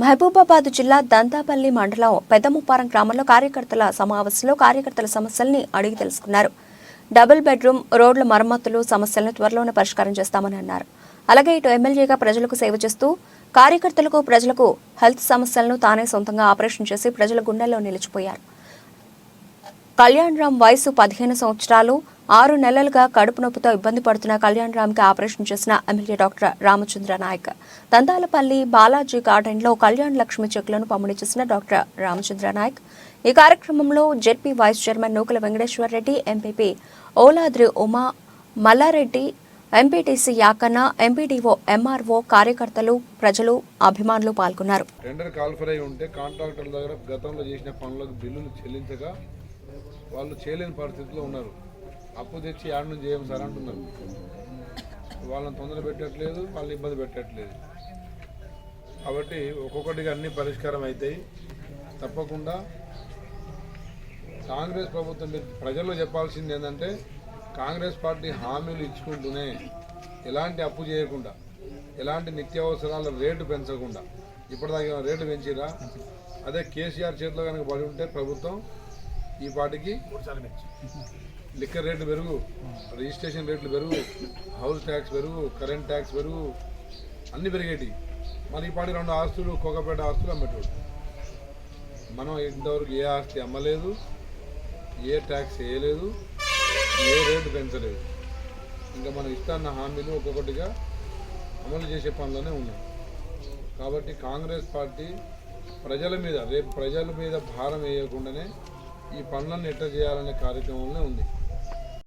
మహబూబాబాద్ జిల్లా దంతాపల్లి మండలం పెద్దముప్పారం గ్రామంలో కార్యకర్తల సమావేశంలో కార్యకర్తల సమస్యల్ని అడిగి తెలుసుకున్నారు. డబుల్ బెడ్రూమ్ రోడ్ల మరమ్మతులు సమస్యలను త్వరలోనే పరిష్కారం చేస్తామని అన్నారు. అలాగే ఇటు ఎమ్మెల్యేగా ప్రజలకు సేవ చేస్తూ కార్యకర్తలకు ప్రజలకు హెల్త్ సమస్యలను తానే సొంతంగా ఆపరేషన్ చేసి ప్రజల గుండెల్లో నిలిచిపోయారు. కళ్యాణ్ రామ్ వయసు పదిహేను సంవత్సరాలు ఆరు నెలలుగా కడుపు నొప్పితో ఇబ్బంది పడుతున్న కళ్యాణ్ రామ్కి ఆపరేషన్ చేసిన ఎమ్మెల్యే డాక్టర్ రామచంద్ర నాయక్. దందాలపల్లి బాలాజీ గార్డెన్లో కళ్యాణ్ లక్ష్మి చెక్కులను పంపిణీ చేసిన డాక్టర్ రామచంద్ర నాయక్. ఈ కార్యక్రమంలో ZP vice chairman Nukala Venkateswara Reddy MPP Oladri Uma Mallareddy MPTC Yakanna MPDO MRO కార్యకర్తలు ప్రజలు అభిమానులు పాల్గొన్నారు. టెండర్ కాల్ఫర్ అయి ఉంటే కాంట్రాక్టర్ల దగ్గర గతంలో చేసిన పనులకు బిల్లులు చెల్లించగా వాళ్ళు చేయలేని పరిస్థితిలో ఉన్నారు. అప్పు తెచ్చి యాడ్ నుంచి చేయం సార్ అంటున్నారు. వాళ్ళని తొందర పెట్టట్లేదు వాళ్ళని ఇబ్బంది పెట్టట్లేదు. కాబట్టి ఒక్కొక్కటిగా అన్ని పరిష్కారం అవుతాయి తప్పకుండా కాంగ్రెస్ ప్రభుత్వం ప్రజల్లో చెప్పాల్సింది ఏంటంటే కాంగ్రెస్ పార్టీ హామీలు ఇచ్చుకుంటూనే ఎలాంటి అప్పు చేయకుండా ఎలాంటి నిత్యావసరాల రేటు పెంచకుండా ఇప్పటిదాకా రేటు పెంచిరా? అదే కేసీఆర్ చేతిలో కనుక పడి ఉంటే ప్రభుత్వం ఈ పాటికి లిక్కర్ రేట్లు పెరుగు రిజిస్ట్రేషన్ రేట్లు పెరుగు హౌస్ ట్యాక్స్ పెరుగు కరెంట్ ట్యాక్స్ పెరుగు అన్ని పెరిగేటి మరి ఈ పాటి రెండు ఆస్తులు కోకపేట ఆస్తులు అమ్మేటోడు మనం ఇంతవరకు ఏ ఆస్తి అమ్మలేదు ఏ ట్యాక్స్ వేయలేదు ఏ రేటు పెంచలేదు. ఇంకా మనం ఇస్తాన్న హామీలు ఒక్కొక్కటిగా అమలు చేసే పనిలోనే ఉన్నాం కాబట్టి కాంగ్రెస్ పార్టీ ప్రజల మీద రేపు ప్రజల మీద భారం వేయకుండానే ఈ పనులను ఎట్లా చేయాలనే కార్యక్రమంలో ఉంది.